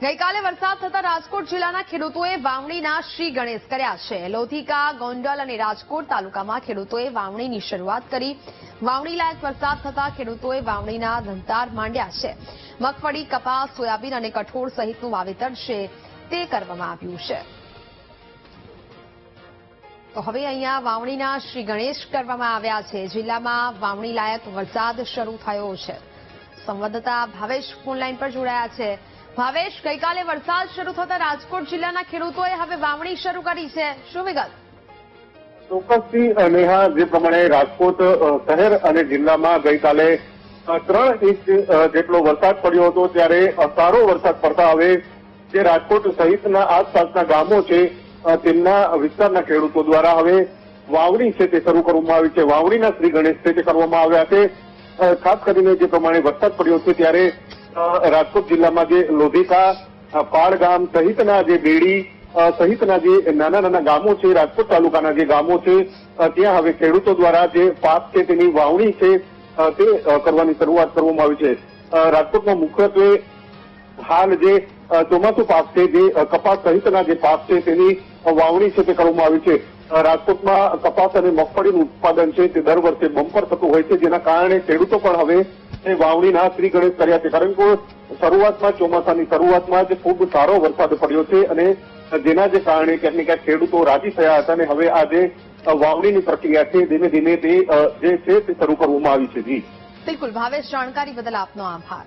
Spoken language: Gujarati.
ગઈકાલે વરસાદ થતા રાજકોટ જિલ્લાના ખેડૂતોએ વાવણીના શ્રી ગણેશ કર્યા છે. લોધિકા ગોંડલ અને રાજકોટ તાલુકામાં ખેડૂતોએ વાવણીની શરૂઆત કરી. વાવણી લાયક વરસાદ થતા ખેડૂતોએ વાવણીના ધંધાર માંડ્યા છે. મગફળી, કપાસ, સોયાબીન અને કઠોળ સહિતનું વાવેતર છે તે કરવામાં આવ્યું છે. તો હવે અહીંયા વાવણીના શ્રી ગણેશ કરવામાં આવ્યા છે. જિલ્લામાં વાવણી લાયક વરસાદ શરૂ થયો છે. સંવાદદાતા ભાવેશ ફોનલાઈન પર જોડાયા છે. ભાવેશ, ગઈકાલે વરસાદ શરૂ થતા રાજકોટ જિલ્લાના ખેડૂતોએ હવે વાવણી શરૂ કરી છે. શું વિગત? ચોક્કસથી નેહા, જે પ્રમાણે રાજકોટ શહેર અને જિલ્લામાં ગઈકાલે ત્રણ ઇંચ જેટલો વરસાદ પડ્યો હતો ત્યારે સારો વરસાદ પડતા હવે જે રાજકોટ સહિતના આસપાસના ગામો છે તેમના વિસ્તારના ખેડૂતો દ્વારા હવે વાવણી છે તે શરૂ કરવામાં આવી છે. વાવણીના શ્રી ગણેશ છે તે કરવામાં આવ્યા છે. ખાસ કરીને જે પ્રમાણે વરસાદ પડ્યો છે ત્યારે રાજકોટ જિલ્લામાં જે લોધીકા અ, પાળ ગામ સહિતના જે બેડી સહિતના જે નાના નાના ગામો છે રાજકોટ તાલુકાના જે ગામો છે ત્યાં હવે ખેડૂતો દ્વારા જે પાક છે તેની વાવણી છે તે કરવાની શરૂઆત કરવામાં આવી છે. રાજકોટમાં મુખ્યત્વે હાલ જે ચોમાસુ પાક છે જે કપાસ સહિતના જે પાક છે તેની વાવણી છે તે કરવામાં આવી છે. રાજકોટમાં કપાસ અને મગફળીનું ઉત્પાદન છે તે દર વર્ષે બમ્પર થતું હોય છે જેના કારણે ખેડૂતો પણ હવે એ વાવણીના શ્રી ગણેશ કર્યા છે. કારણ કે શરૂઆતમાં, ચોમાસાની શરૂઆતમાં જ ખૂબ સારો વરસાદ પડ્યો છે અને જેના જે કારણે ક્યાંક ક્યાંક ખેડૂતો રાજી થયા હતા અને હવે આ જે વાવણીની પ્રક્રિયા છે, ધીમે ધીમે તે જે છે તે શરૂ કરવામાં આવી છે. જી. બિલકુલ. ભાવેશ, જાણકારી બદલ આપનો આભાર.